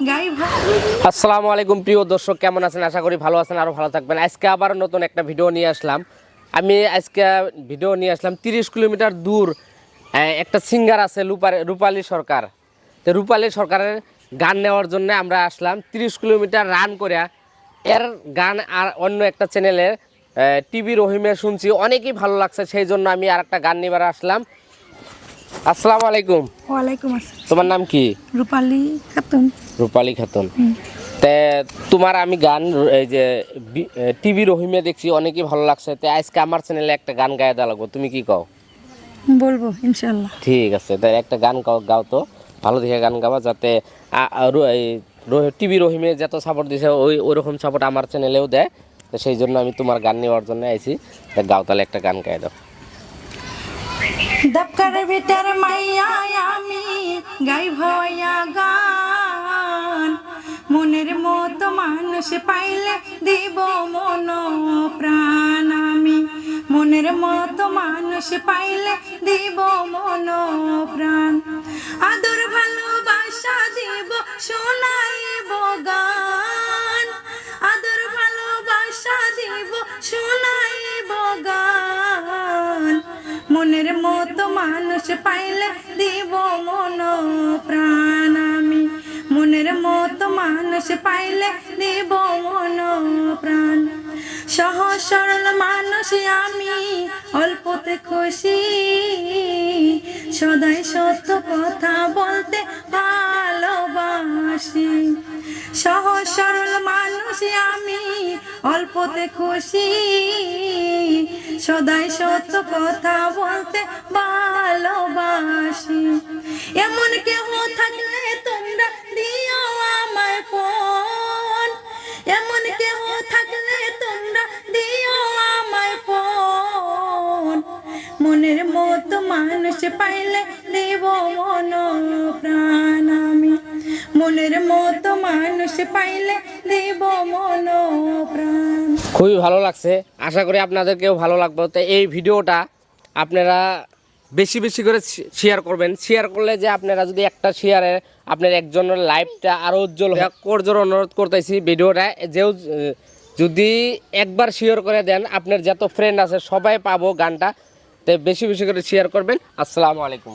আসসালামু আলাইকুম, প্রিয় দর্শক, কেমন আছেন? আশা করি ভালো আছেন আরও ভালো থাকবেন। আজকে আবার নতুন একটা ভিডিও নিয়ে আসলাম। আমি আজকে ভিডিও নিয়ে আসলাম তিরিশ কিলোমিটার দূর একটা সিঙ্গার আছে রূপার রূপালী সরকার। তো রূপালী সরকারের গান নেওয়ার জন্য আমরা আসলাম। তিরিশ কিলোমিটার রান করে এর গান আর অন্য একটা চ্যানেলের টিভি রহিমে শুনছি। অনেকই ভালো লাগছে, সেই জন্য আমি আর একটা গান নিবার আসলাম। আসসালামু আলাইকুম। ওয়ালাইকুম আসসালাম। তোমার নাম কি? রূপালী খাতুন। রূপালী খাতুন। তে তোমার আমি গান এই যে টিভি রহিমে দেখছি অনেকই ভালো লাগছে। তে আজকে আমার চ্যানেলে একটা গান গায়ে দেওয়া লাগবো। তুমি কি কও? বলব ইনশাল্লাহ ঠিক আছে তাই একটা গান গাও তো। ভালো দেখে গান গাওয়া যাতে টিভি রহিমে যত সাপোর্ট দিছে ওই ওরকম সাপোর্ট আমার চ্যানেলেও দেয়। তো সেই জন্য আমি তোমার গান নেওয়ার জন্য আইছি। তা গাও তাহলে একটা গান গায়ে দাও। দপকার ভিতর মাইয়া আমি গাই ভয়া গান। মনের মতো মানুষ পাইলে দিব মন প্রাণ আমি। মনের মতো মানুষ পাইলে দিব মন মানুষ পাইলে দিব মন প্রাণ আমি মনের মতো মানুষ পাইলে দিব মন প্রাণ। সহজ সরল মানুষ আমি, অল্পতে খুশি। সদাই সত্য কথা বলতে ভালোবাসি। সহজ সরল মানুষ আমি, অল্পতে খুশি। সদাই সত্য কথা বলতে ভালোবাসি। এমন কেহ থাকলে তোমরা দিও আমায় ফোন। এমন কেহ থাকলে তোমরা দিও আমায় ফোন। মনের মতো মানুষ পাইলে দেব মন প্রাণ আমি। মনের মতো মানুষ পাইলে দেব খুবই ভালো লাগছে। আশা করি আপনাদেরকেও ভালো লাগবে। তো এই ভিডিওটা আপনারা বেশি বেশি করে শেয়ার করবেন। শেয়ার করলে যে আপনারা যদি একটা শেয়ারে আপনার একজনের লাইফটা আরও উজ্জ্বল করজোর অনুরোধ করতেছি ভিডিওটা। যেও যদি একবার শেয়ার করে দেন, আপনার যত ফ্রেন্ড আছে সবাই পাবো গানটা। তো বেশি বেশি করে শেয়ার করবেন। আসসালামু আলাইকুম।